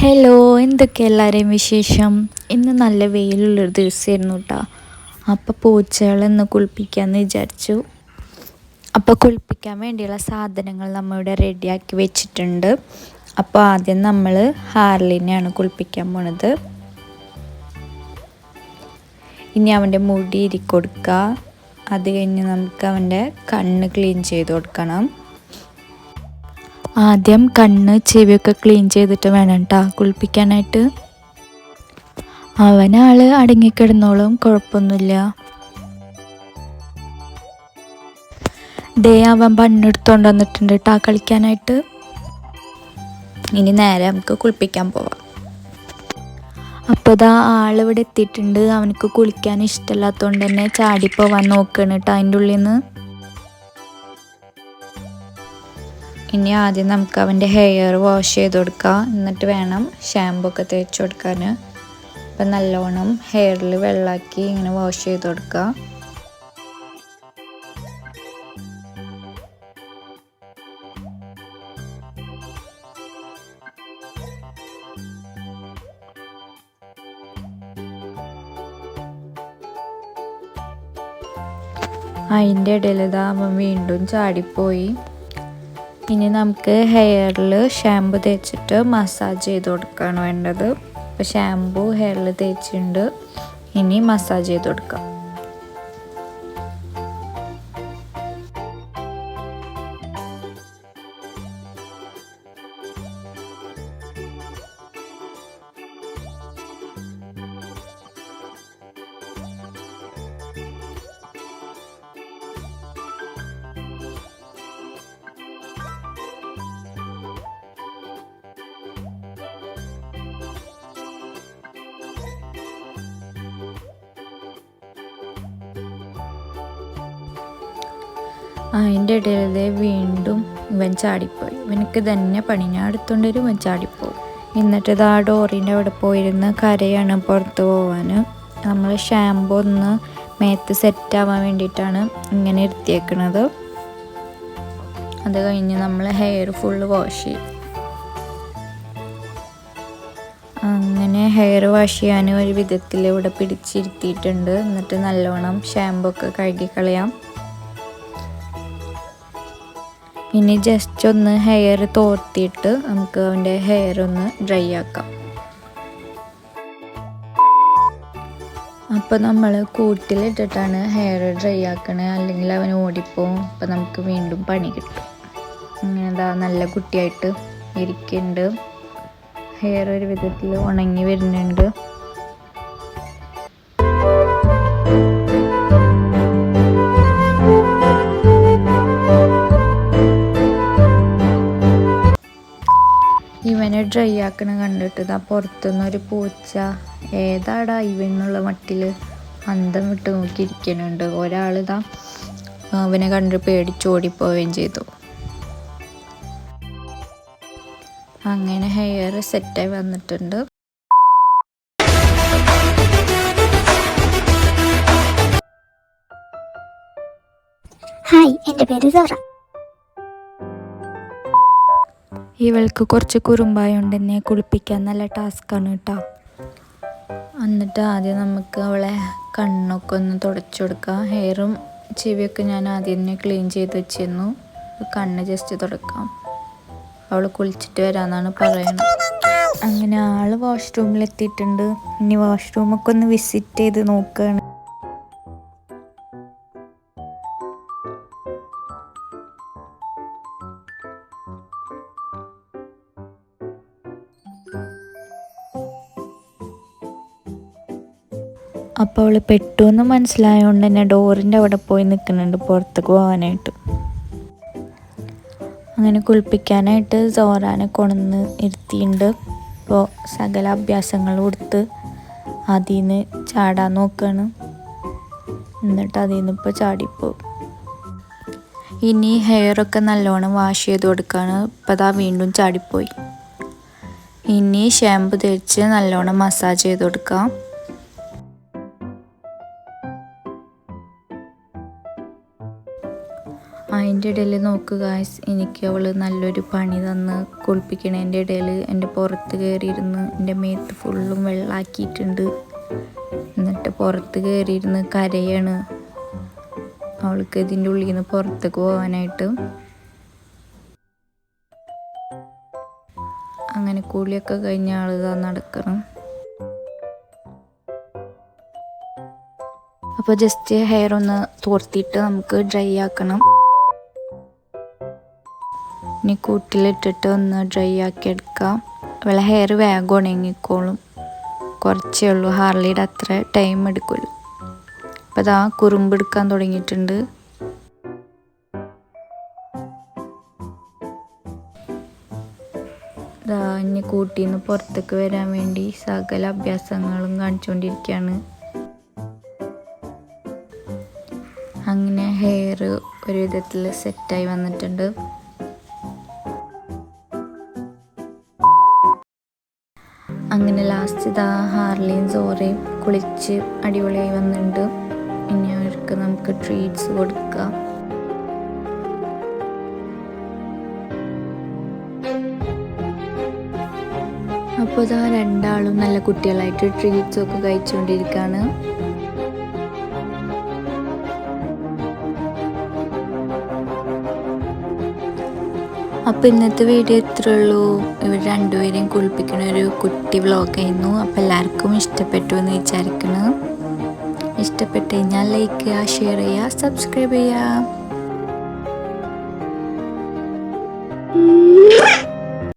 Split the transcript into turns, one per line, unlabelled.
Hello എന്തൊക്കെ എല്ലാവരെയും വിശേഷം? ഇന്ന് നല്ല വെയിലുള്ളൊരു ദിവസമായിരുന്നു കേട്ടോ അപ്പോൾ പൂച്ചകളെന്ന് കുളിപ്പിക്കാമെന്ന് വിചാരിച്ചു. അപ്പോൾ കുളിപ്പിക്കാൻ വേണ്ടിയുള്ള സാധനങ്ങൾ നമ്മളിവിടെ റെഡിയാക്കി വെച്ചിട്ടുണ്ട്. അപ്പോൾ ആദ്യം നമ്മൾ ഹാർലിനെയാണ് കുളിപ്പിക്കാൻ പോണത്. ഇനി അവന്റെ മുടി ഇരിക്കൊടുക്കുക അത് കഴിഞ്ഞ് നമുക്ക് അവന്റെ കണ്ണ് ക്ലീൻ ചെയ്ത് കൊടുക്കണം. ആദ്യം കണ്ണ് ചെവിയൊക്കെ ക്ലീൻ ചെയ്തിട്ട് വേണം കേട്ടോ കുളിപ്പിക്കാനായിട്ട്. അവനാൾ അടങ്ങിക്കിടന്നോളും കുഴപ്പമൊന്നുമില്ല. ഡേ അവൻ പണ്ണെടുത്തോണ്ട് വന്നിട്ടുണ്ട് കേട്ടോ കളിക്കാനായിട്ട്. ഇനി നേരെ നമുക്ക് കുളിപ്പിക്കാൻ പോവാം. അപ്പോൾ ഇതാ ആളിവിടെ എത്തിയിട്ടുണ്ട്. അവനക്ക് കുളിക്കാൻ ഇഷ്ടമില്ലാത്തതുകൊണ്ട് തന്നെ ചാടിപ്പോവാൻ നോക്കുകയാണ് കേട്ടോ അതിന്റെ ഉള്ളിൽ നിന്ന് ഇനി ആദ്യം നമുക്ക് അവന്റെ ഹെയർ വാഷ് ചെയ്ത് കൊടുക്കാം. എന്നിട്ട് വേണം ഷാമ്പു ഒക്കെ തേച്ച് കൊടുക്കാൻ. അപ്പം നല്ലോണം ഹെയറിൽ വെള്ളാക്കി ഇങ്ങനെ വാഷ് ചെയ്ത് കൊടുക്കുക അതിന്റെ ഇടയിൽ ഇതാ അവൻ വീണ്ടും ചാടിപ്പോയി. ഇനി നമുക്ക് ഹെയറിൽ ഷാമ്പു തേച്ചിട്ട് മസാജ് ചെയ്ത് കൊടുക്കുകയാണ് വേണ്ടത്. അപ്പോൾ ഷാമ്പു ഹെയറിൽ തേച്ചിട്ടുണ്ട്. ഇനി മസാജ് ചെയ്ത് കൊടുക്കാം. അതിന്റെ ഇടയിൽ വീണ്ടും ഇവൻ ചാടിപ്പോയി. ഇവനക്ക് തന്നെ പണി ഇവൻ ചാടിപ്പോയി. എന്നിട്ട് ഇത് ആ ഡോറിന്റെ അവിടെ പോയിരുന്ന് കരയാണ് പുറത്ത് പോവാൻ. നമ്മൾ ഷാമ്പു ഒന്ന് മേത്ത് സെറ്റാവാൻ വേണ്ടിയിട്ടാണ് ഇങ്ങനെ ഇരുത്തിയേക്കണത്. അത് കഴിഞ്ഞ് നമ്മൾ ഹെയർ ഫുള്ള് വാഷ് ചെയ്യും. അങ്ങനെ ഹെയർ വാഷ് ചെയ്യാൻ ഒരു വിധത്തിൽ ഇവിടെ പിടിച്ചിരുത്തിയിട്ടുണ്ട്. എന്നിട്ട് നല്ലവണ്ണം ഷാമ്പു ഒക്കെ കഴുകി കളയാം ഇനി ജസ്റ്റ് ഒന്ന് ഹെയർ തോർത്തിയിട്ട് നമുക്ക് അവന്റെ ഹെയർ ഒന്ന് ഡ്രൈ ആക്കാം. അപ്പോൾ നമ്മൾ കൂട്ടിലിട്ടിട്ടാണ് ഹെയർ ഡ്രൈ ആക്കണേ അല്ലെങ്കിൽ അവൻ ഓടിപ്പോവും. അപ്പോൾ നമുക്ക് വീണ്ടും പണി കിട്ടും. അങ്ങനെ എന്താ നല്ല കുട്ടിയായിട്ട് ഇരിക്കുന്നുണ്ട്. ഹെയർ ഒരു വിധത്തിൽ ഉണങ്ങി വരുന്നുണ്ട്. ഇവനെ ഡ്രൈ ആക്കണ കണ്ടിട്ട് ഇതാ പുറത്തുനിന്ന് ഒരു പൂച്ച ഏതാടാ ഇവനുള്ള മട്ടിൽ അന്തം വിട്ട് നോക്കിയിരിക്കുന്നുണ്ട്. ഒരാളിതാ അവനെ കണ്ടിട്ട് പേടിച്ചോടിപ്പോവുകയും ചെയ്തു. അങ്ങനെ ഹെയർ സെറ്റായി വന്നിട്ടുണ്ട്.
ഹായ് എന്റെ പേര് സോറ.
ഇവൾക്ക് കുറച്ച് കുറുമ്പായോണ്ട് എന്നെ കുളിപ്പിക്കാൻ നല്ല ടാസ്ക്കാണ് കേട്ടോ എന്നിട്ട് ആദ്യം നമുക്ക് അവളെ കണ്ണൊക്കെ ഒന്ന് തുടച്ചു കൊടുക്കാം. ഹെയറും ചെവിയൊക്കെ ഞാൻ ആദ്യം തന്നെ ക്ലീൻ ചെയ്ത് വെച്ചിരുന്നു. കണ്ണ് ജസ്റ്റ് തുടക്കാം. അവൾ കുളിച്ചിട്ട് വരാമെന്നാണ് പറയുന്നത് അങ്ങനെ ആൾ വാഷ്റൂമിൽ എത്തിയിട്ടുണ്ട് ഇനി വാഷ്റൂമൊക്കെ ഒന്ന് വിസിറ്റ് ചെയ്ത് നോക്കുകയാണ് അപ്പോൾ അവൾ പെട്ടു എന്ന് മനസ്സിലായതുകൊണ്ട് തന്നെ ഡോറിന്റെ അവിടെ പോയി നിൽക്കുന്നുണ്ട് പുറത്തേക്ക് പോകാനായിട്ട്. അങ്ങനെ കുളിപ്പിക്കാനായിട്ട് സോറാനെ കൊണ്ടുവന്ന് ഇരുത്തിയിട്ടുണ്ട്. ഇപ്പോൾ സകല അഭ്യാസങ്ങൾ കൊടുത്ത് അതിൽ നിന്ന് ചാടാൻ നോക്കുകയാണ് എന്നിട്ട് അതിൽ നിന്ന് ഇപ്പോൾ ചാടിപ്പോവും ഇനി ഹെയറൊക്കെ നല്ലോണം വാഷ് ചെയ്ത് കൊടുക്കുകയാണ് ഇപ്പോൾ അതാ വീണ്ടും ചാടിപ്പോയി. ഇനി ഷാമ്പു തേച്ച് നല്ലോണം മസാജ് ചെയ്ത് കൊടുക്കാം. അതിന്റെ ഇടയിൽ നോക്ക് നോക്കുക എനിക്ക് അവൾ നല്ലൊരു പണി തന്ന് കുളിപ്പിക്കണതിന്റെ ഇടയിൽ എന്റെ പുറത്ത് കയറിയിരുന്ന് എന്റെ മേത്ത് ഫുള്ളും വെള്ളാക്കിയിട്ടുണ്ട്. എന്നിട്ട് പുറത്ത് കയറിയിരുന്ന് കരയാണ്. അവൾക്ക് ഇതിന്റെ ഉള്ളിൽ നിന്ന് പുറത്തേക്ക് പോകാനായിട്ട്. അങ്ങനെ കൂലിയൊക്കെ കഴിഞ്ഞ ആളുക നടക്കണം. അപ്പോൾ ജസ്റ്റ് ഹെയർ ഒന്ന് തോർത്തിയിട്ട് നമുക്ക് ഡ്രൈ ആക്കണം. ഇനി കൂട്ടിലിട്ടിട്ട് ഒന്ന് ഡ്രൈ ആക്കി എടുക്കാം. അവളെ ഹെയർ വേഗം ഉണങ്ങിക്കോളും. കുറച്ചേ ഉള്ളൂ ഹാർലിയുടെ അത്ര ടൈം എടുക്കുള്ളൂ. അപ്പോൾ അതാ കുറുമ്പെടുക്കാൻ തുടങ്ങിയിട്ടുണ്ട്. ദാ കൂട്ടിൽ കൂട്ടിന്ന് പുറത്തേക്ക് വരാൻ വേണ്ടി സകല അഭ്യാസങ്ങളും കാണിച്ചുകൊണ്ടിരിക്കുകയാണ് അങ്ങനെ ഹെയർ ഒരു വിധത്തിൽ സെറ്റായി വന്നിട്ടുണ്ട്. അങ്ങനെ ലാസ്റ്റ് ഇതാ ഹാർലിയും സോറയും കുളിച്ച് അടിപൊളിയായി വന്നിട്ടുണ്ട്. ഇനി അവർക്ക് നമുക്ക് ട്രീറ്റ്സ് കൊടുക്കാം. അപ്പോൾ ഇതാ രണ്ടാളും നല്ല കുട്ടികളായിട്ട് ട്രീറ്റ്സ് ഒക്കെ കഴിച്ചുകൊണ്ടിരിക്കുകയാണ് അപ്പോൾ ഇന്നത്തെ വീഡിയോ ഇത്രേ ഉള്ളൂ. ഇവർ രണ്ടുപേരെയും കുളിപ്പിക്കുന്ന ഒരു കുട്ടി വ്ളോഗായിരുന്നു അപ്പോൾ എല്ലാവർക്കും ഇഷ്ടപ്പെട്ടു എന്ന് വിചാരിക്കുന്നു. ഇഷ്ടപ്പെട്ട് കഴിഞ്ഞാൽ ലൈക്ക് ചെയ്യുക ഷെയർ ചെയ്യുക സബ്സ്ക്രൈബ് ചെയ്യുക.